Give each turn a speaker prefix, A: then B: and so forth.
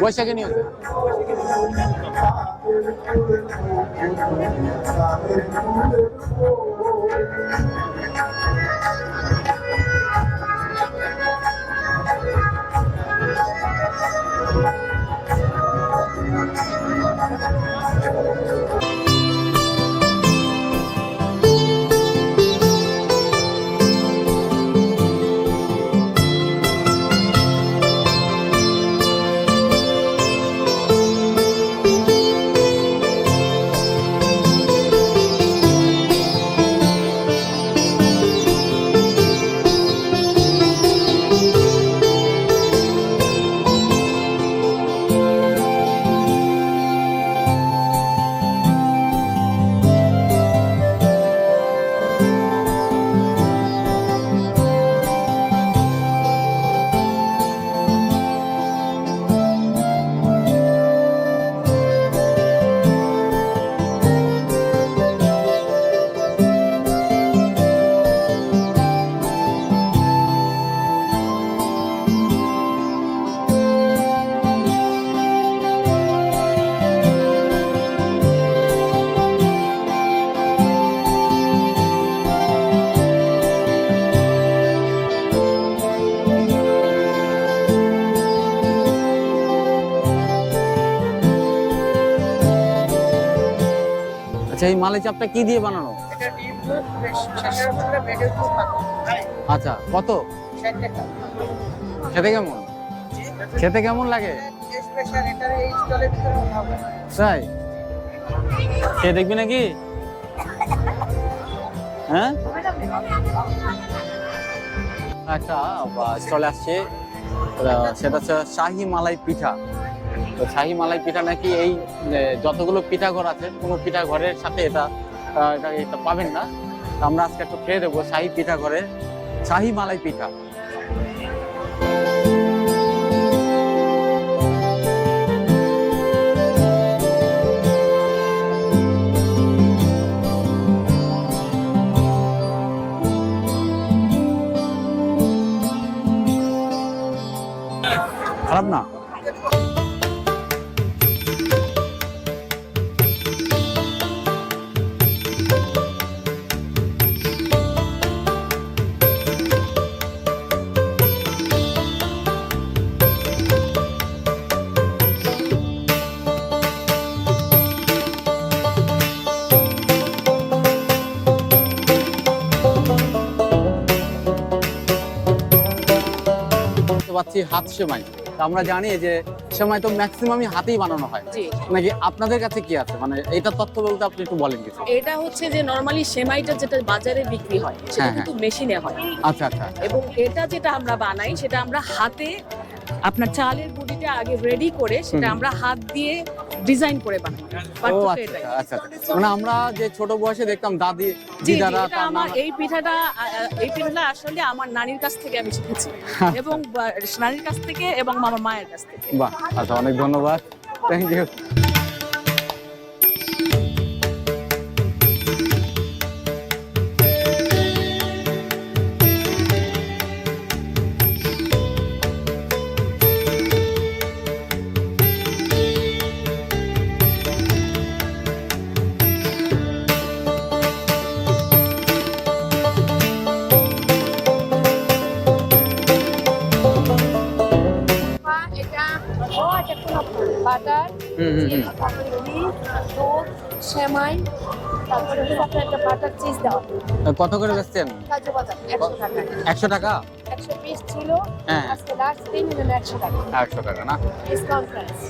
A: What's ನೀವು Thank you. আচ্ছা এই মালাই চাপটা কি দিয়ে বানানো? আচ্ছা কত? খেতে কেমন? খেতে কেমন লাগে? তাই? খেয়ে দেখবি নাকি? হ্যাঁ? একটা স্টলে আসছে। সেটা হচ্ছে শাহি মালাই পিঠা। তো শাহি মালাই পিঠা নাকি এই যতগুলো পিঠা ঘর আছে, কোনো পিঠা ঘরের সাথে এটা এটা এটা পাবেন না। আমরা আজকে একটু খেয়ে দেবো শাহি পিঠা ঘরে শাহি মালাই পিঠা। খারাপ না? পাচ্ছি হাত সেমাই। আমরা জানি যে সেমাই তো ম্যাক্সিমামই হাতেই বানানো হয়।
B: জি।
A: নাকি আপনাদের কাছে কি আছে? মানে এটা তথ্য বলতে আপনি একটু বলেন কিছু।
B: এটা হচ্ছে যে নরমালি সেমাইটা যেটা বাজারে বিক্রি হয় সেটা
A: হ্যাঁ,
B: কিন্তু মেশিনে হয়।
A: আচ্ছা আচ্ছা।
B: এবং এটা যেটা আমরা বানাই সেটা আমরা হাতে আপনার চালের গুঁড়িটা আগে রেডি করে সেটা আমরা হাত দিয়ে ডিজাইন করে বানাই
A: ও আচ্ছা আচ্ছা আচ্ছা। মানে আমরা যে ছোট বয়সে দেখতাম দাদি দিদারা
B: আমার এই পিঠাটা এই পিঠাটা আসলে আমার নানির কাছ থেকে আমি শিখেছি। এবং বা, নানির কাছ থেকে এবং আমার মায়ের কাছ থেকে।
A: বাহ আচ্ছা অনেক ধন্যবাদ। থ্যাংক ইউ
C: বাটার দুধ সেমাই তারপরে হচ্ছে একটা বাটার চিজ দেওয়া
A: কত করে বেচছেন?
C: কাজু বাদাম একশো টাকা।
A: একশো টাকা?
C: একশো পিস ছিল
A: হ্যাঁ।
C: আজকে লাস্ট দিন একশো টাকা।
A: একশো টাকা না?
C: Discount price